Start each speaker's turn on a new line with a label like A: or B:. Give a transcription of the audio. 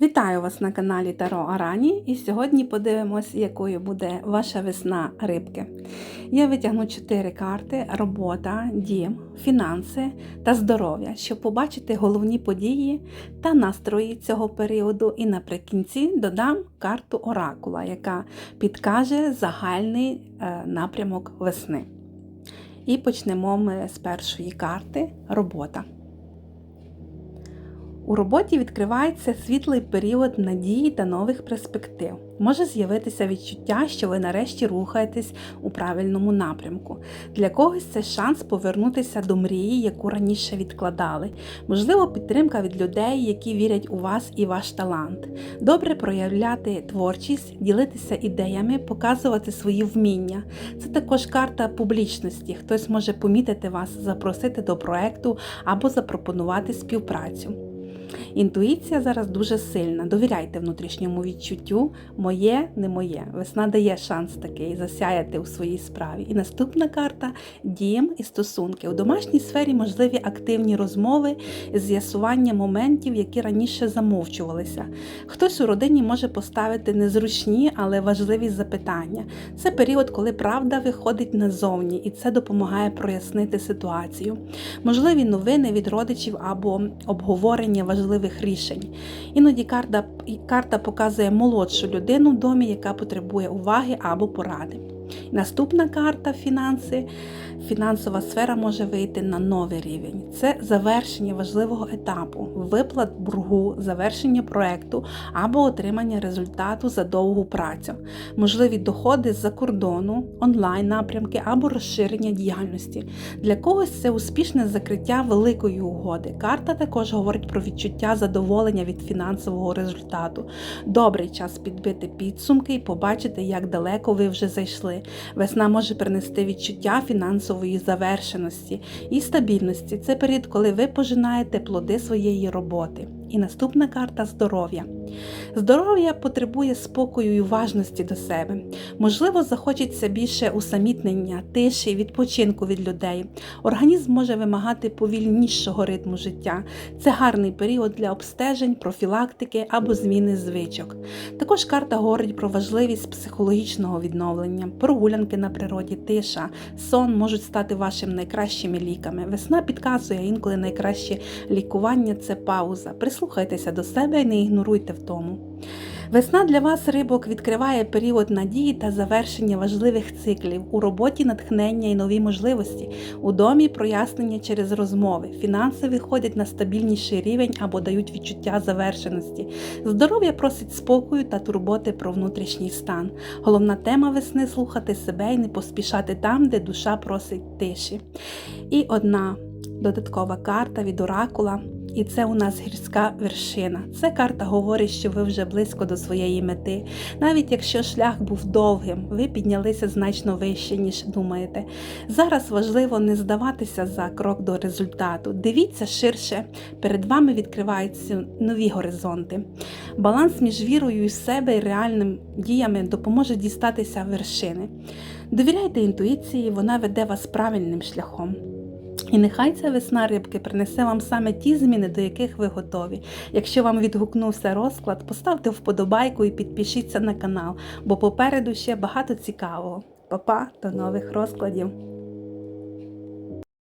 A: Вітаю вас на каналі Таро Арані і сьогодні подивимось, якою буде ваша весна рибки. Я витягну 4 карти: робота, дім, фінанси та здоров'я, щоб побачити головні події та настрої цього періоду. І наприкінці додам карту Оракула, яка підкаже загальний е, напрямок весни. І почнемо ми з першої карти робота. У роботі відкривається світлий період надії та нових перспектив. Може з'явитися відчуття, що ви нарешті рухаєтесь у правильному напрямку. Для когось це шанс повернутися до мрії, яку раніше відкладали. Можливо, підтримка від людей, які вірять у вас і ваш талант. Добре проявляти творчість, ділитися ідеями, показувати свої вміння. Це також карта публічності. Хтось може помітити вас, запросити до проекту або запропонувати співпрацю. Інтуїція зараз дуже сильна. Довіряйте внутрішньому відчуттю, моє не моє. Весна дає шанс такий засяяти у своїй справі. І наступна карта дім і стосунки. У домашній сфері можливі активні розмови, з'ясування моментів, які раніше замовчувалися. Хтось у родині може поставити незручні, але важливі запитання. Це період, коли правда виходить назовні, і це допомагає прояснити ситуацію. Можливі новини від родичів або обговорення важливих рішень. Іноді карта, карта показує молодшу людину в домі, яка потребує уваги або поради. Наступна карта фінанси. Фінансова сфера може вийти на новий рівень. Це завершення важливого етапу, виплат боргу, завершення проекту або отримання результату за довгу працю, можливі доходи з-за кордону, онлайн напрямки або розширення діяльності. Для когось це успішне закриття великої угоди. Карта також говорить про відчуття задоволення від фінансового результату. Добрий час підбити підсумки і побачити, як далеко ви вже зайшли. Весна може принести відчуття фінансової завершеності і стабільності. Це період, коли ви пожинаєте плоди своєї роботи. І наступна карта здоров'я. Здоров'я потребує спокою і уважності до себе. Можливо, захочеться більше усамітнення, тиші, відпочинку від людей. Організм може вимагати повільнішого ритму життя. Це гарний період для обстежень, профілактики або зміни звичок. Також карта говорить про важливість психологічного відновлення, прогулянки на природі, тиша, сон можуть стати вашими найкращими ліками. Весна підказує інколи найкраще лікування це пауза. Прислухайтеся до себе і не ігноруйте втому. Весна для вас, рибок, відкриває період надії та завершення важливих циклів у роботі натхнення і нові можливості, у домі прояснення через розмови. Фінанси виходять на стабільніший рівень або дають відчуття завершеності. Здоров'я просить спокою та турботи про внутрішній стан. Головна тема весни слухати себе і не поспішати там, де душа просить тиші. І одна додаткова карта від оракула. І це у нас гірська вершина. Це карта говорить, що ви вже близько до своєї мети. Навіть якщо шлях був довгим, ви піднялися значно вище, ніж думаєте. Зараз важливо не здаватися за крок до результату. Дивіться ширше, перед вами відкриваються нові горизонти. Баланс між вірою і себе і реальними діями допоможе дістатися вершини. Довіряйте інтуїції, вона веде вас правильним шляхом. І нехай ця весна рибки принесе вам саме ті зміни, до яких ви готові. Якщо вам відгукнувся розклад, поставте вподобайку і підпишіться на канал, бо попереду ще багато цікавого. Па-па, до нових розкладів!